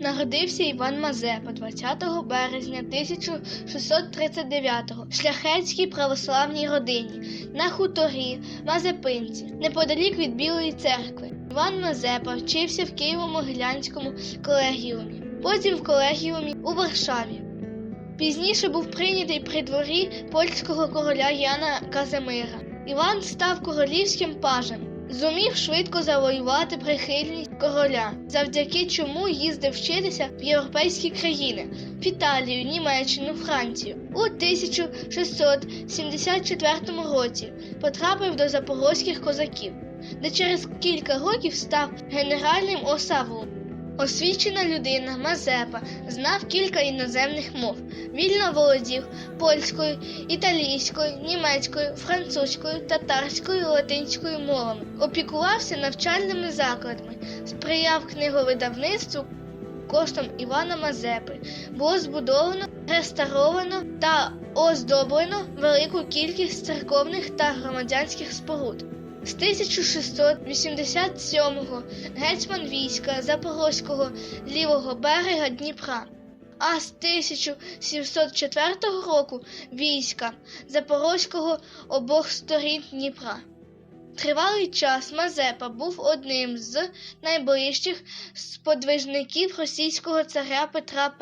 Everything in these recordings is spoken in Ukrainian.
Народився Іван Мазепа 20 березня 1639-го в шляхетській православній родині на хуторі Мазепинці, неподалік від Білої церкви. Іван Мазепа вчився в Києво-Могилянському колегіумі, потім в колегіумі у Варшаві. Пізніше був прийнятий при дворі польського короля Яна Казимира. Іван став королівським пажем, зумів швидко завоювати прихильність короля, завдяки чому їздив вчитися в європейські країни в Італію, Німеччину, Францію. У 1674 році потрапив до запорозьких козаків, де через кілька років став генеральним осавлом. Освічена людина Мазепа знав кілька іноземних мов. Вільно володів польською, італійською, німецькою, французькою, татарською, латинською мовами. Опікувався навчальними закладами, сприяв книговидавництву коштом Івана Мазепи. Було збудовано, реставровано та оздоблено велику кількість церковних та громадянських споруд. З 1687-го гетьман війська Запорозького лівого берега Дніпра, а з 1704 року війська Запорозького обох сторін Дніпра. Тривалий час Мазепа був одним з найближчих сподвижників російського царя Петра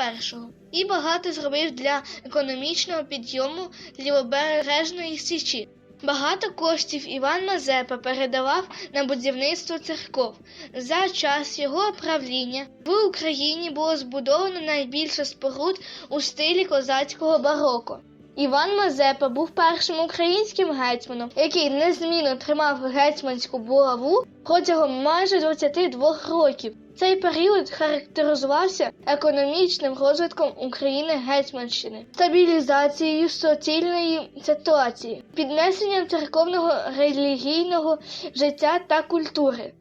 І і багато зробив для економічного підйому лівобережної січі. Багато коштів Іван Мазепа передавав на будівництво церков. За час його правління в Україні було збудовано найбільше споруд у стилі козацького бароко. Іван Мазепа був першим українським гетьманом, який незмінно тримав гетьманську булаву протягом майже 22 років. Цей період характеризувався економічним розвитком України Гетьманщини, стабілізацією соціальної ситуації, піднесенням церковного релігійного життя та культури.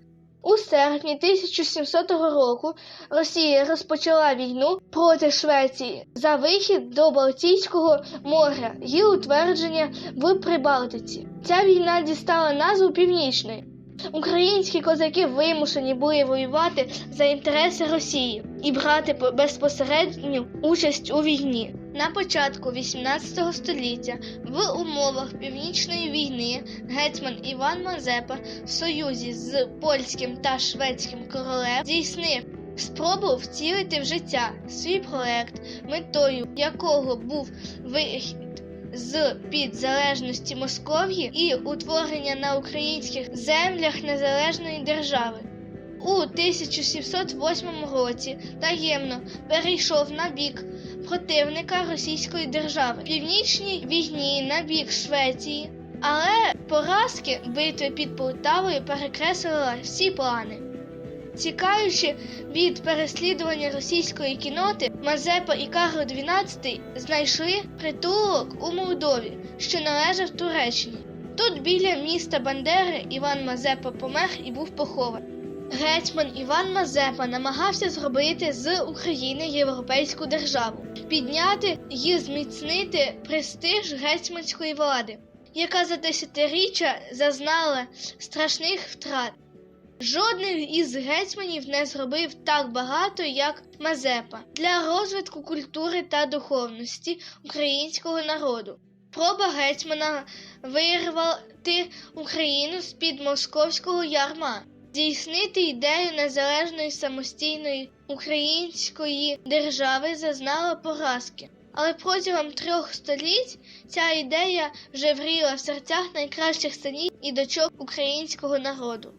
У серпні 1700 року Росія розпочала війну проти Швеції за вихід до Балтійського моря і утвердження в Прибалтиці. Ця війна дістала назву Північної. Українські козаки вимушені були воювати за інтереси Росії і брати безпосередню участь у війні. На початку XVIII століття в умовах північної війни гетьман Іван Мазепа в союзі з польським та шведським королем здійснив спробу втілити в життя свій проект, метою якого був вихід з під залежності Московії і утворення на українських землях незалежної держави. У 1708 році таємно перейшов на бік противника Російської держави в північній війні на бік Швеції, але поразки битви під Полтавою перекреслила всі плани. Тікаючи від переслідування російської кіноти, Мазепа і Карл XII знайшли притулок у Молдові, що належав Туреччині. Тут біля міста Бандери Іван Мазепа помер і був похований. Гетьман Іван Мазепа намагався зробити з України європейську державу, підняти і зміцнити престиж гетьманської влади, яка за десятиріччя зазнала страшних втрат. Жодний із гетьманів не зробив так багато, як Мазепа, для розвитку культури та духовності українського народу. Проба гетьмана вирвати Україну з під московського ярма, здійснити ідею незалежної самостійної української держави зазнала поразки. Але протягом трьох століть ця ідея вже вріла в серцях найкращих синів і дочок українського народу.